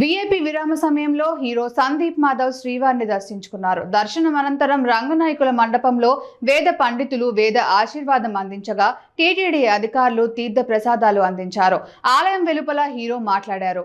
VIP విరామ సమయంలో hero Sandeep Madhav శ్రీవారిని దర్శించుకున్నారు. దర్శనం అనంతరం రంగనాయకుల మండపంలో వేద పండితులు వేద ఆశీర్వాదం అందించగా టీటీడీ అధికారులు తీర్థ ప్రసాదాలు అందించారు. ఆలయం వెలుపల హీరో మాట్లాడారు.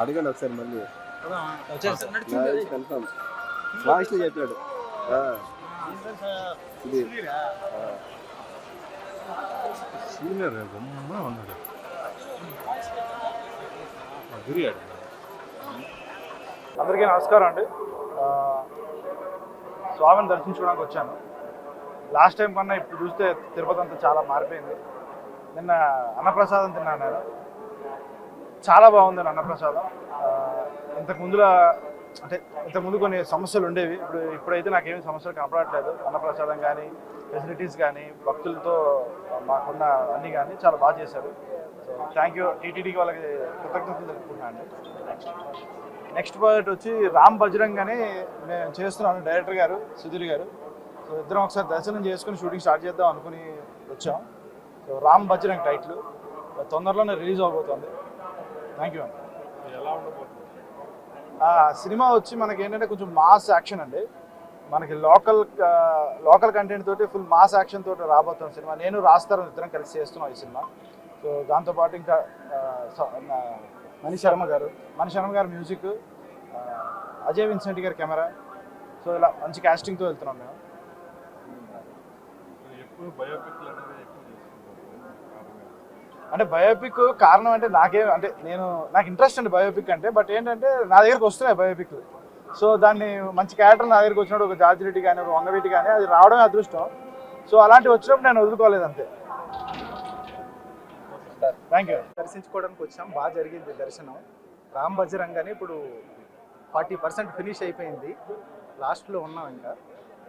అడగండి ఒకసారి మళ్ళీ. చెప్పాడు. ఆ, ఇది. ఆ, సీనియర్ ఉన్నాడు. అందరికీ నమస్కారం అండి. స్వామిని దర్శించుకోవడానికి వచ్చాను. లాస్ట్ టైం కన్నా ఇప్పుడు చూస్తే తిరుపతి అంతా చాలా మారిపోయింది. నిన్న అన్నప్రసాదం తిన్నాను నేను. చాలా బాగుంది అన్నప్రసాదం. ఇంతకు ముందులో అంటే ఇంతకుముందు కొన్ని సమస్యలు ఉండేవి. ఇప్పుడు ఇప్పుడైతే నాకేమి సమస్యలు కనపడట్లేదు. అన్నప్రసాదం కానీ ఫెసిలిటీస్ కానీ భక్తులతో మాకున్న అన్నీ కానీ చాలా బాగా చేశారు. సో థ్యాంక్ యూ టీటీడీకి వాళ్ళకి కృతజ్ఞతలు తెలుపుకుంటున్నాను అండి. నెక్స్ట్ ప్రాజెక్ట్ వచ్చి రామ్ బజరంగ్ అని నేను చేస్తున్నాను డైరెక్టర్ గారు సుధీర్ గారు. సో ఇద్దరం ఒకసారి దర్శనం చేసుకుని షూటింగ్ స్టార్ట్ చేద్దాం అనుకుని వచ్చాం. సో రామ్ బజరంగ్ టైటిల్ తొందరలోనే రిలీజ్ అవబోతోంది. థ్యాంక్ యూ అండి ఎలా ఉండబోతుంది? సినిమా వచ్చి మనకి ఏంటంటే కొంచెం మాస్ యాక్షన్ అండి. మనకి లోకల్ లోకల్ కంటెంట్ తోటి ఫుల్ మాస్ యాక్షన్ తోటి రాబోతున్న సినిమా. నేను రాస్తారు ఇద్దరం కలిసి చేస్తున్నాం ఈ సినిమా. సో దాంతోపాటు ఇంకా మణి శర్మ గారు మణి శర్మ గారు మ్యూజిక్ అజయ్ విన్సెంట్ గారి కెమెరా సో ఇలా మంచి casting తో వెళ్తున్నాం మేము. బయోపిక్లు అనేది ఎక్కువ చేస్తుంటారు అంటే బయోపిక్ కారణం అంటే నాకే అంటే నేను నాకు ఇంట్రెస్ట్ అండి బయోపిక్ అంటే బట్ ఏంటంటే నా దగ్గరకు వస్తున్నాయి బయోపిక్ సో దాన్ని మంచి క్యారెక్టర్ నా దగ్గరికి వచ్చినప్పుడు ఒక జార్జ్ రెడ్డి కానీ ఒక వంగవీటి కానీ అది రావడమే అదృష్టం. సో అలాంటివి వచ్చినప్పుడు నేను వదులుకోలేదు అంతే. థ్యాంక్ యూ దర్శించుకోవడానికి వచ్చాం బాగా జరిగింది దర్శనం. రామ్ బజరంగ్ అని ఇప్పుడు ఫార్టీ పర్సెంట్ ఫినిష్ అయిపోయింది. లాస్ట్లో ఉన్నాం ఇంకా.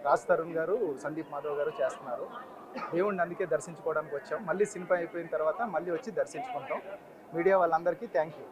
రాజ్ తరుణ్ గారు సందీప్ మాధవ్ గారు చేస్తున్నారు. దేవుణ్ణి అందుకే దర్శించుకోవడానికి వచ్చాం. మళ్ళీ సినిమా అయిపోయిన తర్వాత మళ్ళీ వచ్చి దర్శించుకుంటాం. మీడియా వాళ్ళందరికీ థ్యాంక్ యూ.